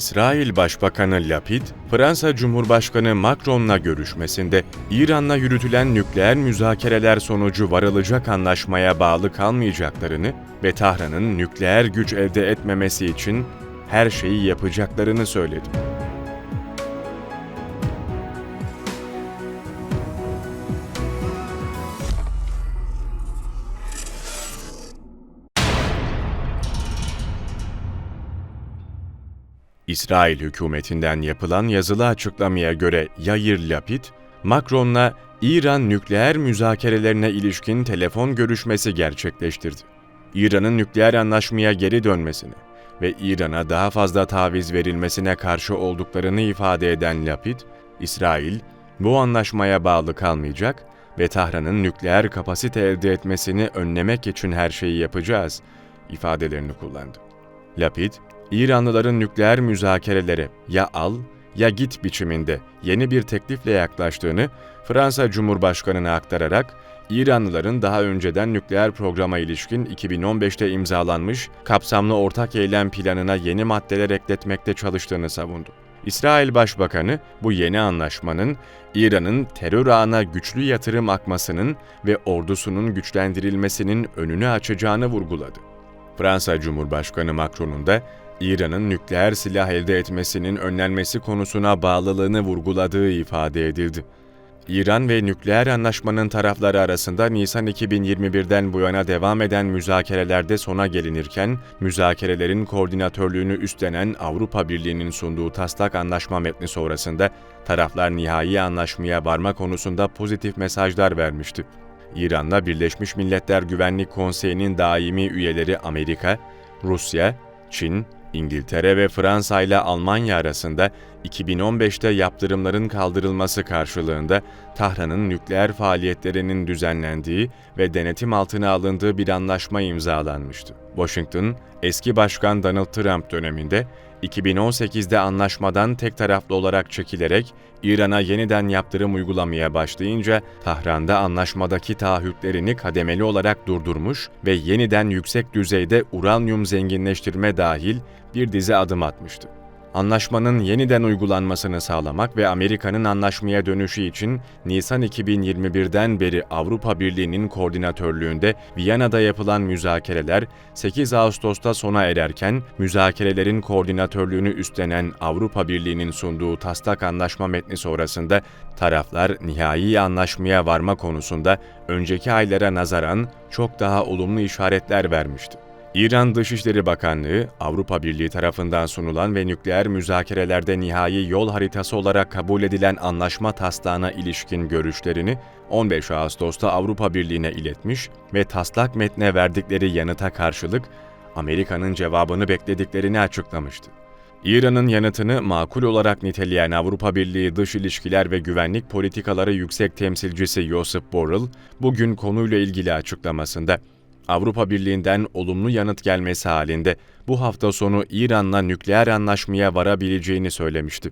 İsrail Başbakanı Lapid, Fransa Cumhurbaşkanı Macron'la görüşmesinde İran'la yürütülen nükleer müzakereler sonucu varılacak anlaşmaya bağlı kalmayacaklarını ve Tahran'ın nükleer güç elde etmemesi için her şeyi yapacaklarını söyledi. İsrail hükümetinden yapılan yazılı açıklamaya göre Yair Lapid, Macron'la İran nükleer müzakerelerine ilişkin telefon görüşmesi gerçekleştirdi. İran'ın nükleer anlaşmaya geri dönmesine ve İran'a daha fazla taviz verilmesine karşı olduklarını ifade eden Lapid, İsrail bu anlaşmaya bağlı kalmayacak ve Tahran'ın nükleer kapasite elde etmesini önlemek için her şeyi yapacağız ifadelerini kullandı. Lapid, İranlıların nükleer müzakerelere ya al ya git biçiminde yeni bir teklifle yaklaştığını Fransa Cumhurbaşkanı'na aktararak İranlıların daha önceden nükleer programa ilişkin 2015'te imzalanmış kapsamlı ortak eylem planına yeni maddeler ekletmekte çalıştığını savundu. İsrail Başbakanı bu yeni anlaşmanın İran'ın terör ağına güçlü yatırım akmasının ve ordusunun güçlendirilmesinin önünü açacağını vurguladı. Fransa Cumhurbaşkanı Macron'un da İran'ın nükleer silah elde etmesinin önlenmesi konusuna bağlılığını vurguladığı ifade edildi. İran ve nükleer anlaşmanın tarafları arasında Nisan 2021'den bu yana devam eden müzakerelerde sona gelinirken, müzakerelerin koordinatörlüğünü üstlenen Avrupa Birliği'nin sunduğu taslak anlaşma metni sonrasında taraflar nihai anlaşmaya varma konusunda pozitif mesajlar vermişti. İran'la Birleşmiş Milletler Güvenlik Konseyi'nin daimi üyeleri Amerika, Rusya, Çin, İngiltere ve Fransa ile Almanya arasında 2015'te yaptırımların kaldırılması karşılığında Tahran'ın nükleer faaliyetlerinin düzenlendiği ve denetim altına alındığı bir anlaşma imzalanmıştı. Washington, eski başkan Donald Trump döneminde 2018'de anlaşmadan tek taraflı olarak çekilerek İran'a yeniden yaptırım uygulamaya başlayınca Tahran'da anlaşmadaki taahhütlerini kademeli olarak durdurmuş ve yeniden yüksek düzeyde uranyum zenginleştirme dahil bir dizi adım atmıştı. Anlaşmanın yeniden uygulanmasını sağlamak ve Amerika'nın anlaşmaya dönüşü için Nisan 2021'den beri Avrupa Birliği'nin koordinatörlüğünde Viyana'da yapılan müzakereler 8 Ağustos'ta sona ererken müzakerelerin koordinatörlüğünü üstlenen Avrupa Birliği'nin sunduğu taslak anlaşma metni sonrasında taraflar nihai anlaşmaya varma konusunda önceki aylara nazaran çok daha olumlu işaretler vermişti. İran Dışişleri Bakanlığı, Avrupa Birliği tarafından sunulan ve nükleer müzakerelerde nihai yol haritası olarak kabul edilen anlaşma taslağına ilişkin görüşlerini 15 Ağustos'ta Avrupa Birliği'ne iletmiş ve taslak metne verdikleri yanıta karşılık Amerika'nın cevabını beklediklerini açıklamıştı. İran'ın yanıtını makul olarak niteleyen Avrupa Birliği Dış İlişkiler ve Güvenlik Politikaları Yüksek Temsilcisi Josep Borrell, bugün konuyla ilgili açıklamasında Avrupa Birliği'nden olumlu yanıt gelmesi halinde bu hafta sonu İran'la nükleer anlaşmaya varabileceğini söylemişti.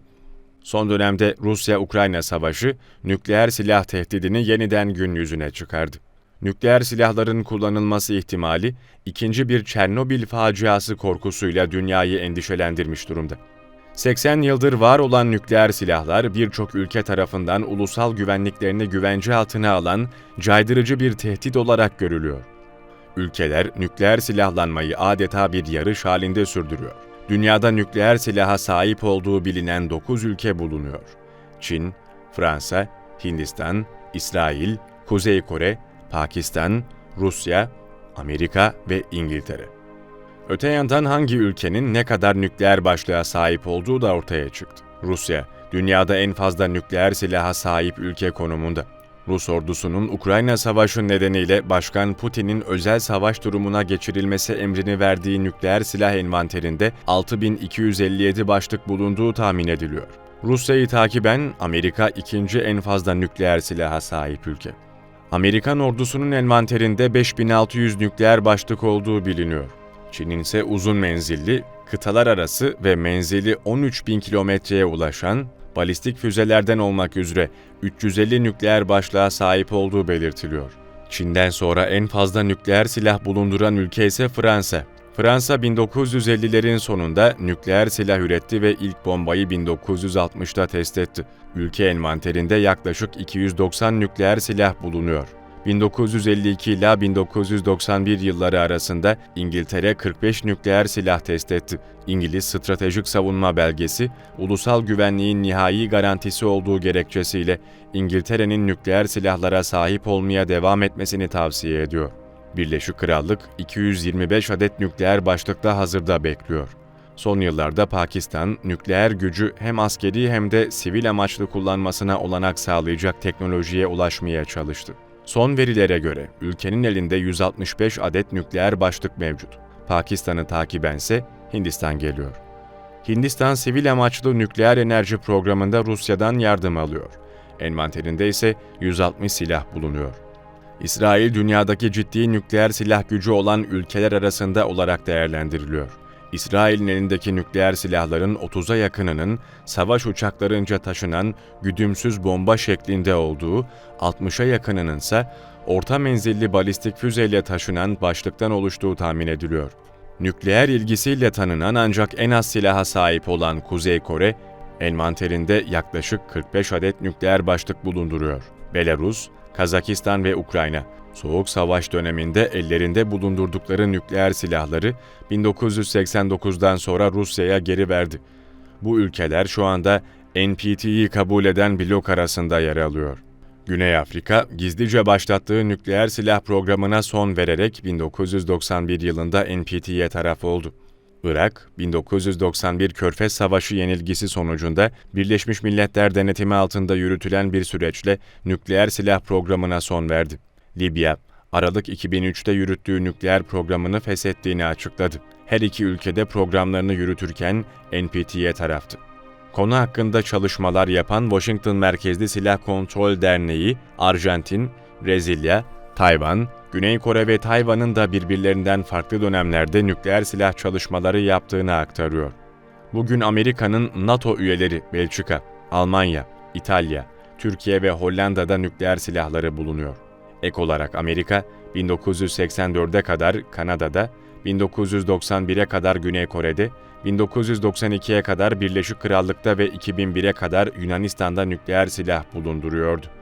Son dönemde Rusya-Ukrayna savaşı nükleer silah tehdidini yeniden gün yüzüne çıkardı. Nükleer silahların kullanılması ihtimali ikinci bir Çernobil faciası korkusuyla dünyayı endişelendirmiş durumda. 80 yıldır var olan nükleer silahlar birçok ülke tarafından ulusal güvenliklerini güvence altına alan caydırıcı bir tehdit olarak görülüyor. Ülkeler nükleer silahlanmayı adeta bir yarış halinde sürdürüyor. Dünyada nükleer silaha sahip olduğu bilinen 9 ülke bulunuyor. Çin, Fransa, Hindistan, İsrail, Kuzey Kore, Pakistan, Rusya, Amerika ve İngiltere. Öte yandan hangi ülkenin ne kadar nükleer başlığa sahip olduğu da ortaya çıktı. Rusya, dünyada en fazla nükleer silaha sahip ülke konumunda. Rus ordusunun Ukrayna Savaşı nedeniyle Başkan Putin'in özel savaş durumuna geçirilmesi emrini verdiği nükleer silah envanterinde 6257 başlık bulunduğu tahmin ediliyor. Rusya'yı takiben Amerika ikinci en fazla nükleer silaha sahip ülke. Amerikan ordusunun envanterinde 5600 nükleer başlık olduğu biliniyor. Çin'in ise uzun menzilli, kıtalar arası ve menzili 13 bin kilometreye ulaşan balistik füzelerden olmak üzere 350 nükleer başlığa sahip olduğu belirtiliyor. Çin'den sonra en fazla nükleer silah bulunduran ülke ise Fransa. Fransa 1950'lerin sonunda nükleer silah üretti ve ilk bombayı 1960'da test etti. Ülke envanterinde yaklaşık 290 nükleer silah bulunuyor. 1952 ila 1991 yılları arasında İngiltere 45 nükleer silah test etti. İngiliz Stratejik Savunma Belgesi, ulusal güvenliğin nihai garantisi olduğu gerekçesiyle İngiltere'nin nükleer silahlara sahip olmaya devam etmesini tavsiye ediyor. Birleşik Krallık 225 adet nükleer başlıkta hazırda bekliyor. Son yıllarda Pakistan, nükleer gücü hem askeri hem de sivil amaçlı kullanmasına olanak sağlayacak teknolojiye ulaşmaya çalıştı. Son verilere göre ülkenin elinde 165 adet nükleer başlık mevcut. Pakistan'ı takibense Hindistan geliyor. Hindistan sivil amaçlı nükleer enerji programında Rusya'dan yardım alıyor. Envanterinde ise 160 silah bulunuyor. İsrail dünyadaki ciddi nükleer silah gücü olan ülkeler arasında olarak değerlendiriliyor. İsrail'in elindeki nükleer silahların 30'a yakınının savaş uçaklarınca taşınan güdümsüz bomba şeklinde olduğu, 60'a yakınının ise orta menzilli balistik füzeyle taşınan başlıktan oluştuğu tahmin ediliyor. Nükleer ilgisiyle tanınan ancak en az silaha sahip olan Kuzey Kore, envanterinde yaklaşık 45 adet nükleer başlık bulunduruyor. Belarus, Kazakistan ve Ukrayna, Soğuk Savaş döneminde ellerinde bulundurdukları nükleer silahları 1989'dan sonra Rusya'ya geri verdi. Bu ülkeler şu anda NPT'yi kabul eden blok arasında yer alıyor. Güney Afrika, gizlice başlattığı nükleer silah programına son vererek 1991 yılında NPT'ye taraf oldu. Irak, 1991 Körfez Savaşı yenilgisi sonucunda Birleşmiş Milletler denetimi altında yürütülen bir süreçle nükleer silah programına son verdi. Libya, Aralık 2003'te yürüttüğü nükleer programını feshettiğini açıkladı. Her iki ülkede programlarını yürütürken NPT'ye taraftı. Konu hakkında çalışmalar yapan Washington merkezli Silah Kontrol Derneği, Arjantin, Brezilya, Tayvan, Güney Kore ve Tayvan'ın da birbirlerinden farklı dönemlerde nükleer silah çalışmaları yaptığını aktarıyor. Bugün Amerika'nın NATO üyeleri Belçika, Almanya, İtalya, Türkiye ve Hollanda'da nükleer silahları bulunuyor. Ek olarak Amerika, 1984'e kadar Kanada'da, 1991'e kadar Güney Kore'de, 1992'ye kadar Birleşik Krallık'ta ve 2001'e kadar Yunanistan'da nükleer silah bulunduruyordu.